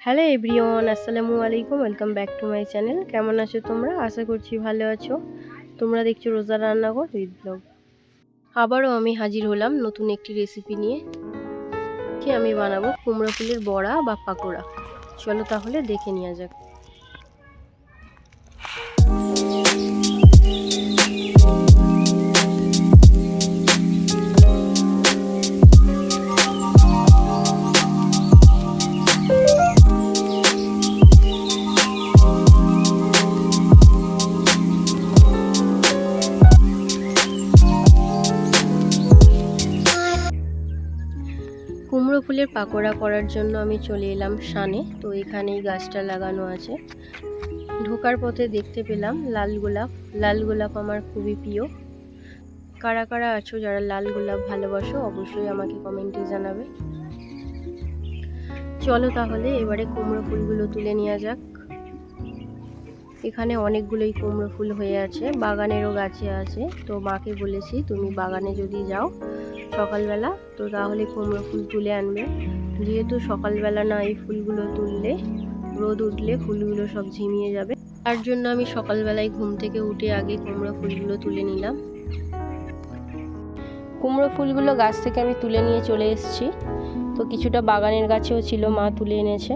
Hello everyone, আসসালামু আলাইকুম। Welcome back to my channel কেমন আছো তোমরা? আশা করছি ভালো আছো। তোমরা দেখছ রোজা রান্নাঘর উইথ ব্লগ। আবারও আমি হাজির হলাম নতুন একটি রেসিপি নিয়ে। কি আমি বানাবো? কুমড়ো ফুলের বড়া বা পাকোড়া। চলো তাহলে দেখে নেওয়া যাক। কুমড়ো ফুলের পাকোড়া করার জন্য আমি চলে এলাম সানে তো এখানেই গাছটা লাগানো আছে। ঢোকার পথে দেখতে পেলাম লাল গোলাপ। লাল গোলাপ আমার খুবই প্রিয়। কারা কারা আছো যারা লাল গোলাপ ভালোবাসো, অবশ্যই আমাকে কমেন্টে জানাবে। চলো তাহলে এবারে কুমড়ো ফুলগুলো তুলে নেওয়া যাক। এখানে অনেকগুলোই কুমড়ো ফুল হয়ে আছে। বাগানেরও গাছে আছে। তো মাকে বলেছি, তুমি বাগানে যদি যাও সকালবেলা, তো তাহলে কুমড়ো ফুল তুলে আনবে। যেহেতু সকালবেলা না এই ফুলগুলো তুললে, রোদ উঠলে ফুলগুলো সব ঝিমিয়ে যাবে। তার জন্য আমি সকালবেলায় ঘুম থেকে উঠে আগে কুমড়ো ফুলগুলো তুলে নিলাম। কুমড়ো ফুলগুলো গাছ থেকে আমি তুলে নিয়ে চলে এসেছি। তো কিছুটা বাগানের গাছেও ছিল, মা তুলে এনেছে।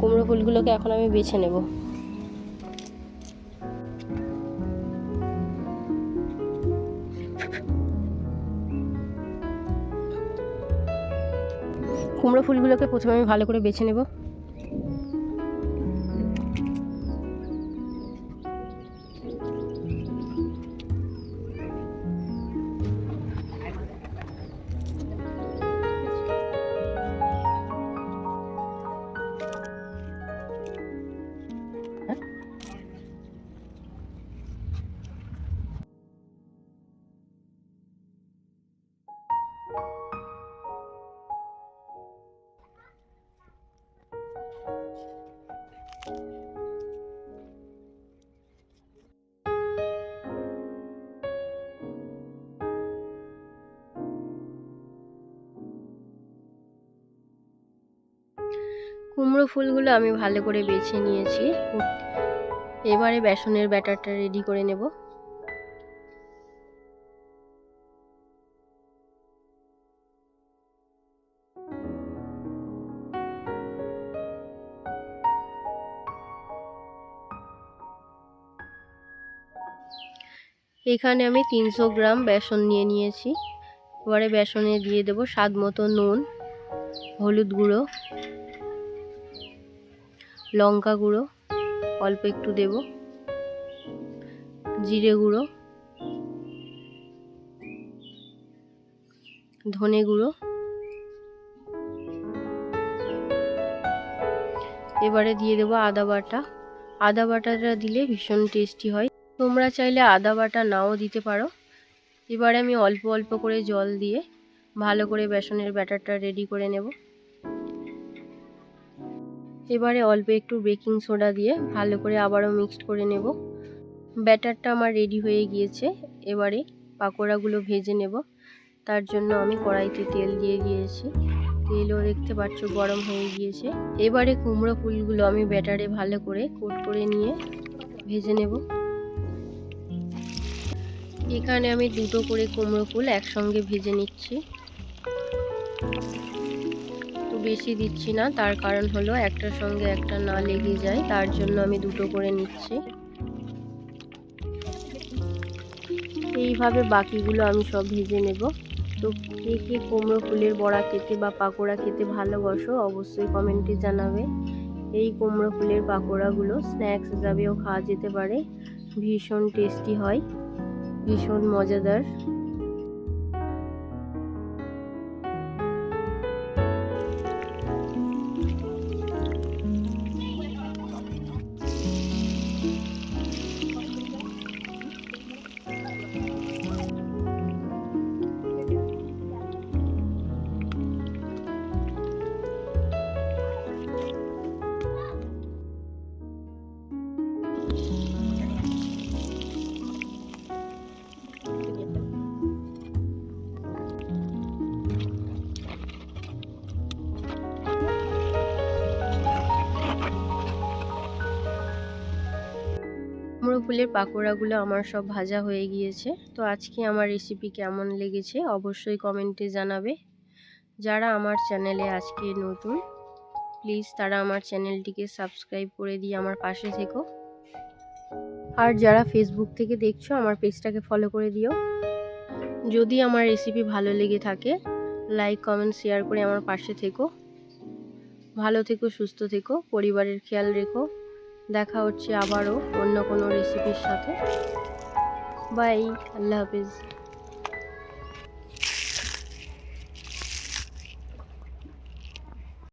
কুমড়ো ফুলগুলোকে এখন আমি বেছে নেব। কুমড়ো ফুলগুলোকে প্রথমে আমি ভালো করে বেছে নেব। কুমড়ো ফুলগুলো আমি ভালো করে বেছে নিয়েছি। এবারে বেসনের ব্যাটারটা রেডি করে নেব। এখানে আমি তিনশো গ্রাম বেসন নিয়ে নিয়েছি। এবারে বেসনে দিয়ে দেব স্বাদ মতো নুন, হলুদ গুঁড়ো। লঙ্কা গুঁড়ো, অল্প একটু দেব। জিরে গুঁড়ো, ধনে গুঁড়ো। এবারে দিয়ে দেবো আদা বাটা। আদা বাটাটা দিলে ভীষণ টেস্টি হয়। তোমরা চাইলে আদা বাটা নাও দিতে পারো। এবারে আমি অল্প অল্প করে জল দিয়ে ভালো করে বেসনের ব্যাটারটা রেডি করে নেব। এবারে অল্প একটু বেকিং সোডা দিয়ে ভালো করে আবারও মিক্সড করে নেব। ব্যাটারটা আমার রেডি হয়ে গিয়েছে। এবারে পাকোড়াগুলো ভেজে নেব। তার জন্য আমি কড়াইতে তেল দিয়ে দিয়েছি। তেলও দেখতে পাচ্ছ গরম হয়ে গিয়েছে। এবারে কুমড়ো ফুলগুলো আমি ব্যাটারে ভালো করে কোট করে নিয়ে ভেজে নেব। এখানে আমি দুটো করে কুমড়ো ফুল একসঙ্গে ভেজে নিচ্ছি। বেশি দিচ্ছি না। তার কারণ হলো একটার সঙ্গে একটা না লেগে যায়, তার জন্য আমি দুটো করে নিচ্ছি। এইভাবে বাকিগুলো আমি সব ভেজে নেব। তো কে কে কুমড়ো ফুলের বড়া খেতে বা পাকোড়া খেতে ভালোবাসো অবশ্যই কমেন্টে জানাবে। এই কুমড়ো ফুলের পাকোড়াগুলো স্ন্যাক্স হিসাবেও খাওয়া যেতে পারে। ভীষণ টেস্টি হয়, ভীষণ মজাদার। কুমড়ো ফুলের পাকোড়াগুলো আমার সব ভাজা হয়ে গিয়েছে। তো আজকে আমার রেসিপি কেমন লেগেছে অবশ্যই কমেন্টে জানাবে। যারা আমার চ্যানেলে আজকে নতুন প্লিজ তারা আমার চ্যানেলটিকে সাবস্ক্রাইব করে দিয়ে আমার পাশে থেকো। আর যারা ফেসবুক থেকে দেখছ, আমার পেজটাকে ফলো করে দিও। যদি আমার রেসিপি ভালো লেগে থাকে লাইক কমেন্ট শেয়ার করে আমার পাশে থেকো। ভালো থেকো, সুস্থ থেকো, পরিবারের খেয়াল রেখো। দেখা হচ্ছে আবারও অন্য কোনো রেসিপির সাথে। বাই আল্লাহ হাফিজ।